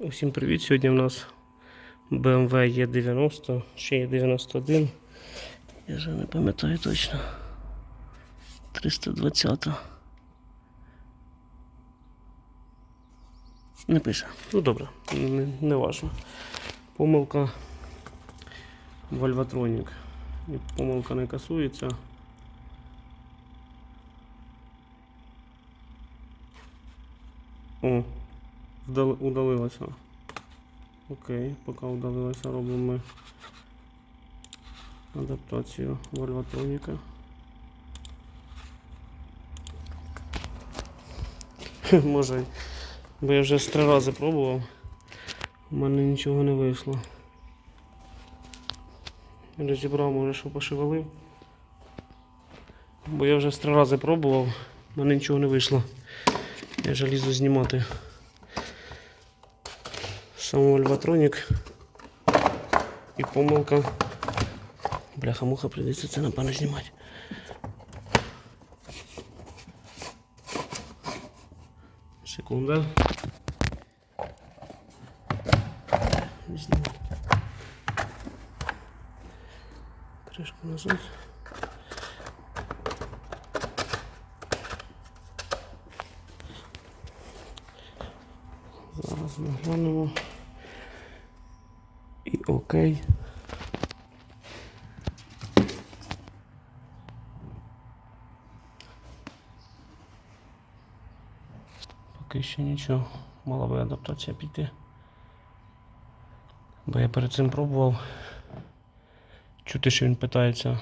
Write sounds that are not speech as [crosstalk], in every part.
Усім привіт! Сьогодні у нас BMW E90, ще є 91. Я вже не пам'ятаю точно. 320. Не пише. Ну добре, не, не важно. Помилка Вольватронік. Помилка не касується. О, вдали, удалилося. Окей, поки удалилося, робимо адаптацію вольватроніка. [laughs] Може, бо я вже з три рази пробував, у мене нічого не вийшло. Розібрав, може, що пошевелив. Бо я вже з три рази пробував, у мене нічого не вийшло. Я вже знімати сам Вольватронік і помилка. Бляха-муха, прийдеться це напевно знімати. Секунда. Кришку назад. Зараз ми глянемо. І окей. Поки що нічого. Мала би адаптація піти. Бо я перед цим пробував. Чути, що він питається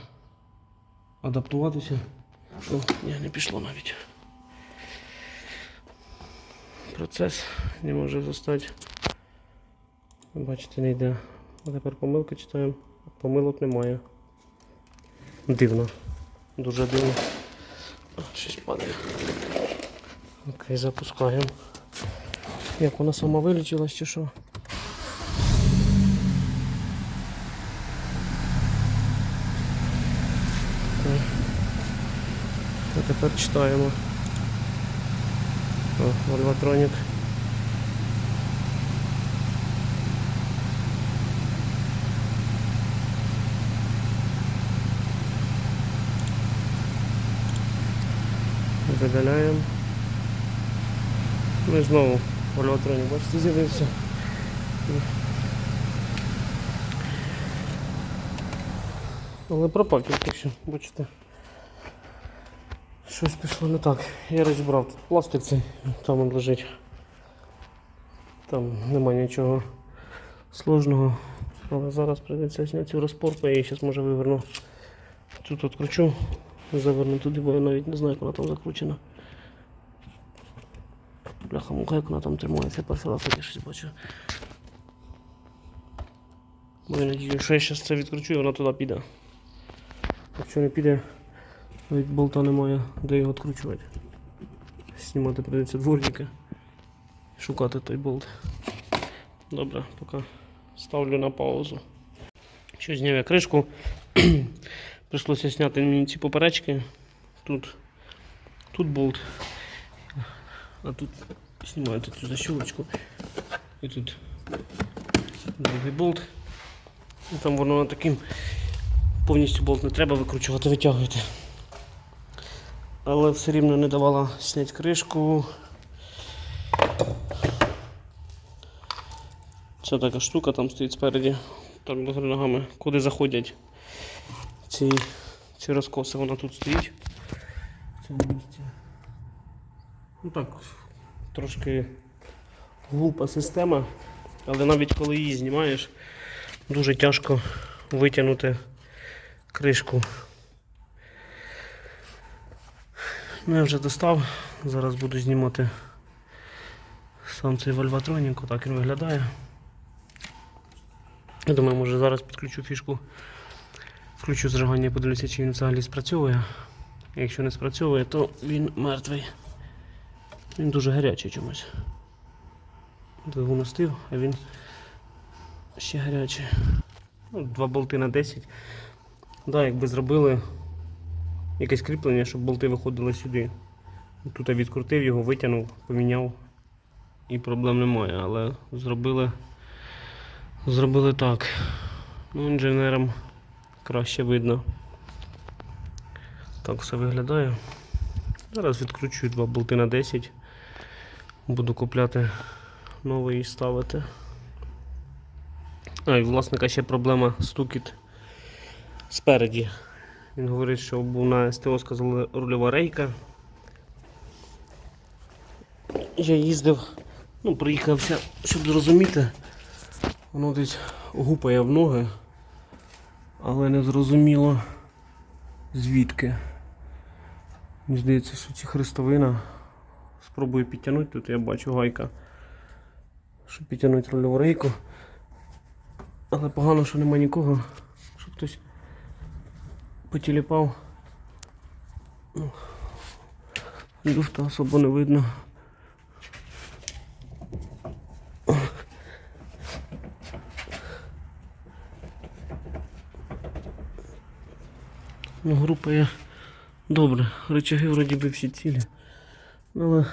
адаптуватися. О, ні, не пішло навіть. Процес не може застати. Бачите, не йде. А тепер помилки читаємо. Помилок немає. Дивно. Дуже дивно. Щось падає. Окей, запускаємо. Як вона сама вилічилась чи що? А тепер читаємо. О, Вольватронік. Видаляємо. Ну і знову вольватронік, бачите, з'явився. Але пропав тільки що, бачите. Щось пішло не так. Я розібрав тут пластик цей, там він лежить. Там нема нічого сложного. Але зараз прийдеться зняти цю розпорку, я її зараз може виверну. Тут відкручу, заверну туди, бо я навіть не знаю, як вона там закручена. Бляха муха, як вона там тримається, перший раз таке щось бачу. Я надію, що я зараз це відкручу і вона туди піде. Якщо не піде, навіть болта немає, де його відкручувати. Знімати прийдеться дворника. Шукати той болт. Добре, поки ставлю на паузу. Що зняв я кришку. Прийшлося зняти мені ці поперечки. Тут, тут болт. А тут знімаю цю защілочку. І тут другий болт. І там воно таким повністю болт не треба викручувати, витягувати. Але все рівно не давала зняти кришку. Це така штука там стоїть спереді, так ногами, куди заходять ці, ці розкоси, вона тут стоїть в цьому місці. Ну так, трошки глупа система, але навіть коли її знімаєш, дуже тяжко витягнути кришку. Ну, я вже достав, зараз буду знімати сам цей вольватронік, отак він виглядає. Я думаю, може зараз підключу фішку, включу зажигання подивлюся, чи він взагалі спрацьовує. Якщо не спрацьовує, то він мертвий. Він дуже гарячий чомусь. Двигун остив, а він ще гарячий. Ну, два болти на 10. Да, якби зробили якесь кріплення, щоб болти виходили сюди. Тут я відкрутив його, витягнув, поміняв. і проблем немає, але зробили, зробили так. Ну, інженерам краще видно. Так все виглядає. Зараз відкручую два болти на 10. Буду купляти новий і ставити. А, і власника ще проблема стукіт спереді. Він говорить, що був на СТО сказали рульова рейка. Я їздив, ну, приїхався, щоб зрозуміти. Воно десь гупає в ноги, але не зрозуміло звідки. Мені здається, що ці хрестовина. Спробую підтягнути, тут я бачу гайка. Щоб підтягнути рульову рейку. Але погано, що нема нікого, щоб хтось потіліпав. Ну, Люфта особо не видно. Ну, група є добре. Рычаги вроді би всі цілі. Але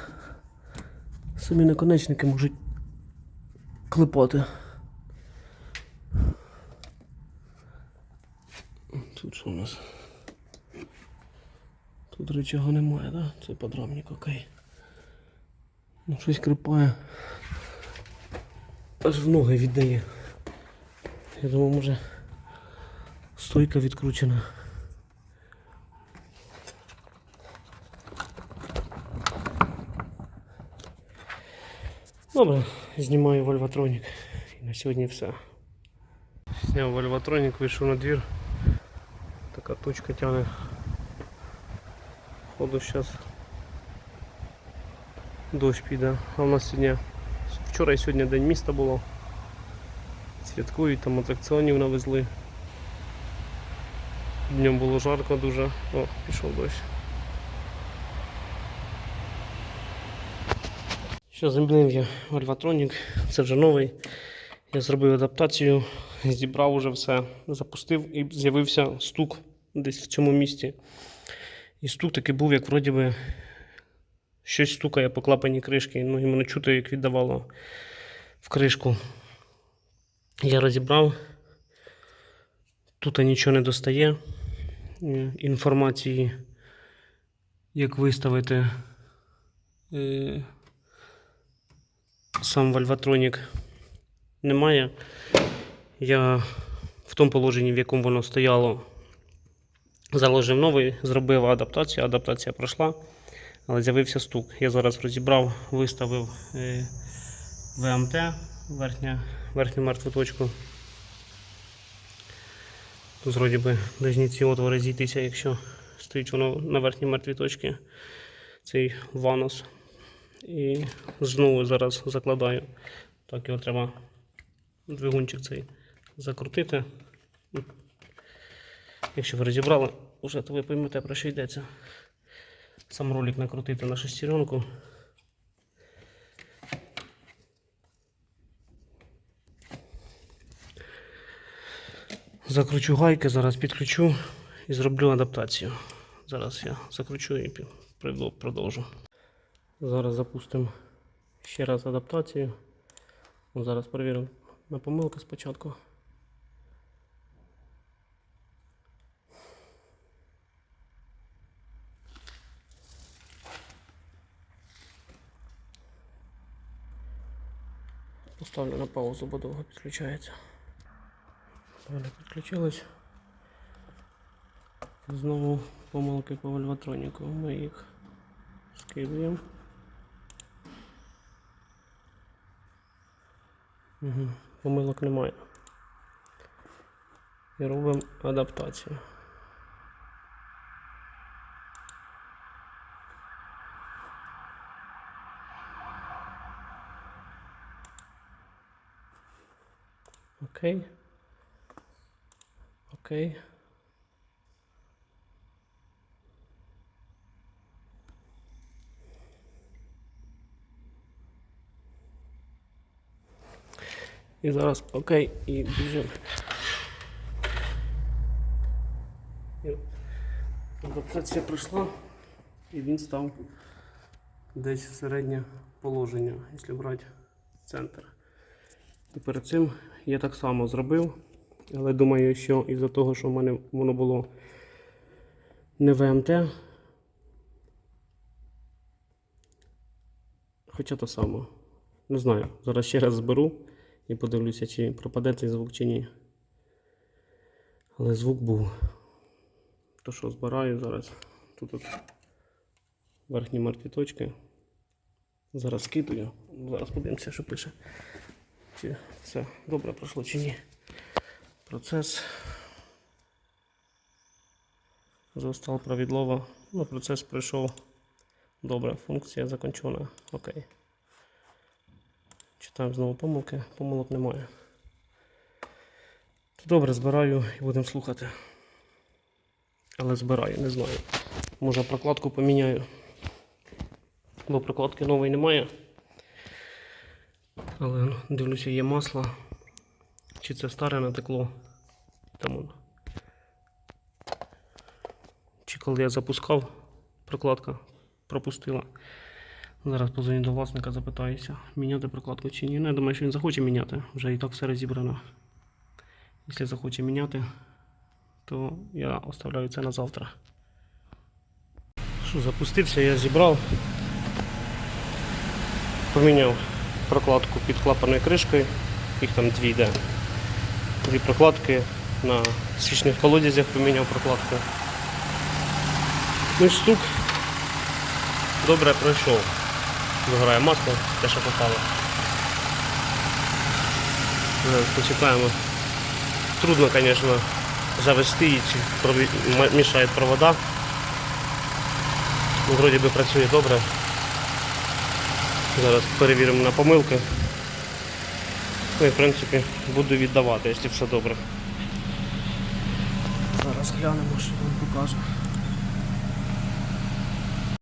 самі наконечники можуть клепати. Тут що у нас? Тут рычага немає, да? Це подрамник, окей. Ну щось крипає. Аж в ноги віддає. Я думав, може стойка відкручена. Добре, знімаю вольватронік. І на сьогодні все. Зняв вольватронік, вийшов на двір. Така точка тягне. Ходу зараз дощ піде. А у нас сьогодні вчора і сьогодні день міста було. Святкують, там атракціонів навезли. Днем було жарко дуже. О, пішов дощ. Що замінив я Альватронік, це вже новий. Я зробив адаптацію, зібрав уже все, запустив і з'явився стук десь в цьому місці. І стук такий був, як вроді би щось стукає по клапані кришки. Ну, іменно чути, як віддавало в кришку. Я розібрав. Тут нічого не достає. Е, Інформації, як виставити. Сам Вальватронік немає. Я в тому положенні, в якому воно стояло, заложив новий, зробив адаптацію. Адаптація пройшла, але з'явився стук. Я зараз розібрав, виставив е, ВМТ, верхня, верхню мертву точку. Тут вроді би повинні ці отвори зійтися, якщо стоїть воно на верхній мертвій точці, цей ванус. І знову зараз закладаю. Так, його треба двигунчик цей закрутити. Якщо ви розібрали, вже то ви поймете, про що йдеться. Сам ролик накрутити на шестеренку. Закручу гайки, зараз підключу і зроблю адаптацію. Зараз я закручу і продовжу. Зараз запустимо ще раз адаптацію. Ну, Зараз перевіримо на помилки спочатку. Поставлю на паузу, бо довго підключається. Далі підключилось. Знову помилки по вольватроніку. Ми їх скидуємо. Помилок немає. І робимо адаптацію. Окей. Окей. І зараз окей і біжимо. Адаптація пройшла і він став десь в середнє положення, якщо брати центр. І перед цим я так само зробив, але думаю, що із-за того, що в мене воно було не ВМТ, хоча то саме. Не знаю. Зараз ще раз зберу і подивлюся, чи пропаде цей звук чи ні. Але звук був. То що збираю зараз. Тут от верхні мертві точки. Зараз скидаю. Зараз подивимося, що пише. Чи все добре пройшло, чи ні. Процес. Застал провідлова. Ну, процес пройшов. Добре, функція закончена. Окей. Читаємо знову помилки. Помилок немає. Добре, збираю і будемо слухати. Але збираю, не знаю. Може прокладку поміняю. Бо прокладки нової немає. Але ну, дивлюся, є масло. Чи це старе натекло. Там воно. Чи коли я запускав, прокладка пропустила. Зараз позвоню до власника, запитаюся, міняти прокладку чи ні. Ну, я думаю, що він захоче міняти. Вже і так все розібрано. Якщо захоче міняти, то я оставляю це на завтра. Що, запустився, я зібрав. Поміняв прокладку під клапаною кришкою. Їх там дві йде. Дві прокладки на січних колодязях поміняв прокладку. Ну і штук. Добре пройшов. Вигорає масло, те, що попало. Зараз почекаємо. Трудно, звісно, завести її, чи мішають провода. Ну, Вроді би працює добре. Зараз перевіримо на помилки. Ну і в принципі буду віддавати, якщо все добре. Зараз глянемо, що він покаже.